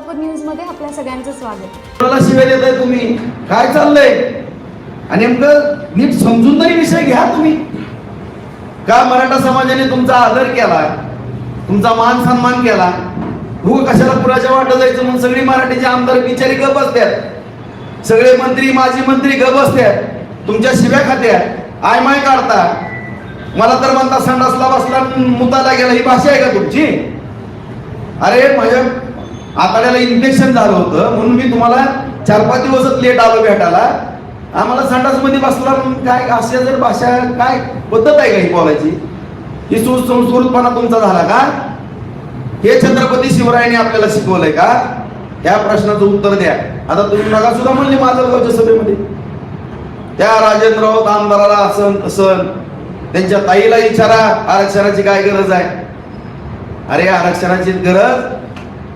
सोलापूर न्यूजमध्ये आपल्या सगळ्यांचं स्वागत. मला शिवाय देताय तुम्ही? काय चाललंय? आणि नेमकं नीट समजून तरी विषय घ्या तुम्ही. का मराठा समाजाने तुमचा आदर केला? तुमचा मान सन्मान केला? हो कशाला पुराच्या वाटत जायचं म्हणून सगळी मराठीचे आमदार बिचारी गप असतात सगळे मंत्री माजी मंत्री गप असतात तुमच्या शिव्या खात्यात. आय माय काढता. मला तर म्हणता संडासला बसला मुताला गेला. ही भाषा आहे का तुमची? अरे माझ्या आताड्याला इन्फेक्शन झालं होतं. म्हणून मी तुम्हाला चार पाच दिवसच लेट आलो भेटायला. आम्हाला संडासमध्ये बसला काय अशा जर भाषा काय पद्धत आहे का ही बोलायची? ही सुसंस्कृतपणा तुमचा झाला का? हे छत्रपती शिवरायांनी आपल्याला शिकवलंय का? त्या प्रश्नाचं उत्तर द्या. आता तुम्ही मगा सुद्धा म्हणले माजलगावच्या सभेमध्ये. त्या राजेंद्र राऊत आमदाराला असन. तसन त्यांच्या ताईला विचारा आरक्षणाची काय गरज आहे? अरे आरक्षणाची गरज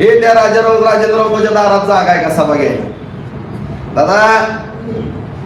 हे त्या राजाराव राजेंद्ररावच्या दारात जागा आहे का? सभा घ्यायला. दादा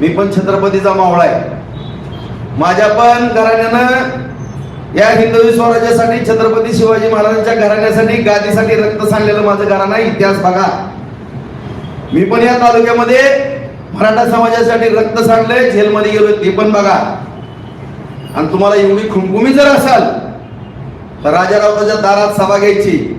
मी पण छत्रपतीचा मावळा आहे. माझ्या पण घराण्यानं या हिंदवी स्वराज्यासाठी छत्रपती शिवाजी महाराजांच्या घराण्यासाठी गादीसाठी रक्त सांडलेलं माझं घराणं आहे. इतिहास बघा. मी पण या तालुक्यामध्ये मराठा समाजासाठी रक्त सांडलंय जेलमध्ये गेलो ते पण बघा. आणि तुम्हाला एवढी खुमखुमी जर असाल तर राजारावच्या दारात सभा घ्यायची.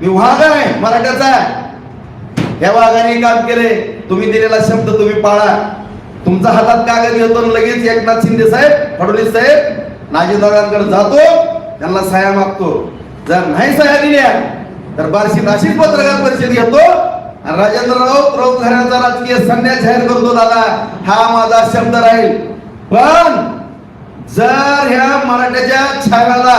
मी वाघ आहे मराठ्याचा या वाघाने काम केले तुम्ही दिलेला शब्द तुम्ही पाळा. तुमचा हातात कागद घेतो आणि लगेच एकनाथ शिंदे साहेब फडणवीस साहेब नाजीदारांकडे जातो त्यांना सह्या मागतो. जर नाही सह्या दिल्या तर बार्शी नाशिक पत्रकार परिषद घेतो आणि राजेंद्र राऊत राऊत घराचा राजकीय संन्यास जाहीर करतो दादा. हा माझा शब्द राहील. पण जर ह्या मराठ्याच्या छाव्याला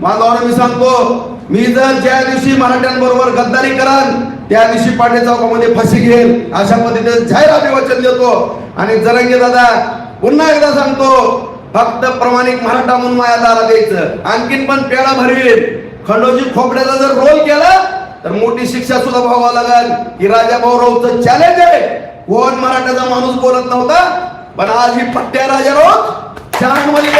माझा मी सांगतो मी जर ज्या दिवशी मराठ्यांबरोबर गद्दारी कराल त्या दिवशी पांडे चौकामध्ये फाशी घेईल अशा पद्धतीने जाहीर अभिवचन देतो. आणि जरंगे दादा पुन्हा एकदा सांगतो फक्त प्रमाणिक मराठा म्हणून माया दारा द्यायचं आणखीन पण पेडा भरवेल खंडोजी खोपड्याचा जर रोल केला तर मोठी शिक्षा सुद्धा भोगावं लागेल. की राजा भाऊरावचं चॅलेंज आहे. कोण मराठाचा माणूस बोलत नव्हता पण आज ही पट्ट्या राजा राऊत चारमध्ये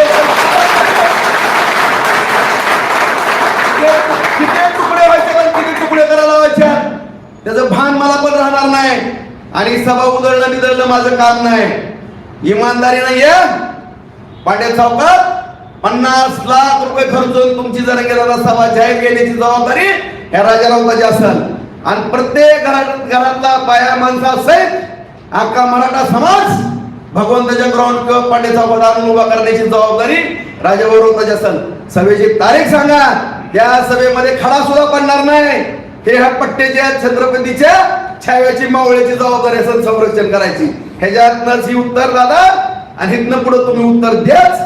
किती तुकडे व्हायचे पण किती तुकडे करायला लावायचे त्याचं भान मला पण राहणार नाही. आणि सभा उधळलं बिदळणं माझं काम नाही. इमानदारी नाही पाट्या चौकात पन्नास लाख रुपये खर्चून तुमची जर गेला सभा जाहीर केल्याची जबाबदारी या राजा राऊताची असेल. आणि प्रत्येक घरात घरातला बाया माणसा सहित अख्खा मराठा समाज भगवंताच्या ग्राउंड किंवा पांडे चौकात आणून उभा करण्याची जबाबदारी राजा असेल. सभेची तारीख सांगा. त्या सभेमध्ये खडा सुद्धा पडणार नाही. हे ह्या पट्टेच्या छत्रपतीच्या छाव्याची मावळ्याची जबाबदारी असेल संरक्षण करायची. ह्याच्यातनंच ही उत्तर दादा आणि इथनं पुढे तुम्ही उत्तर द्याच.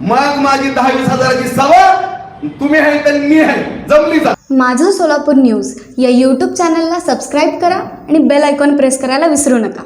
मग माझी दहा वीस हजाराची सभा तुम्ही आहे तर मी आहे. जमली जा. माझं सोलापूर न्यूज या यूट्यूब चॅनलला सबस्क्राईब करा आणि बेल आयकॉन प्रेस करायला विसरू नका.